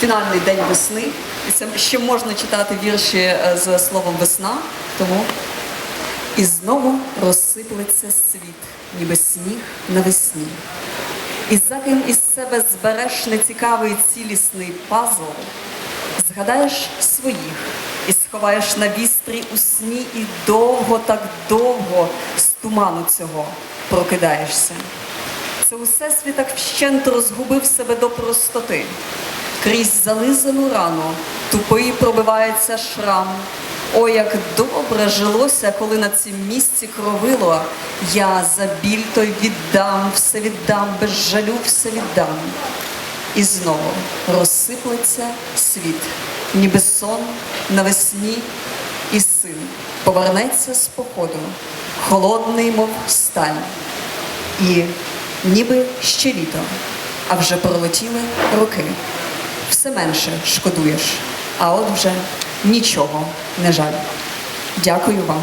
фінальний день весни. І це ще можна читати вірші е, з словом весна. Тому і знову розсиплеться світ, ніби сніг навесні. І заким із себе збереш нецікавий цілісний пазл, згадаєш своїх і сховаєш на вістрі у сні, і довго, так довго з туману цього прокидаєшся. Це усе світак вщент розгубив себе до простоти. Крізь зализану рану тупий пробивається шрам. Ой, як добре жилося, коли на цім місці кровило. Я за біль той віддам, все віддам, без жалю все віддам. І знову розсиплеться світ, ніби сон навесні, і син повернеться з походу, холодний, мов сталь. І ніби ще літо, а вже пролетіли роки. Все менше шкодуєш, а от вже нічого не жаль. Дякую вам.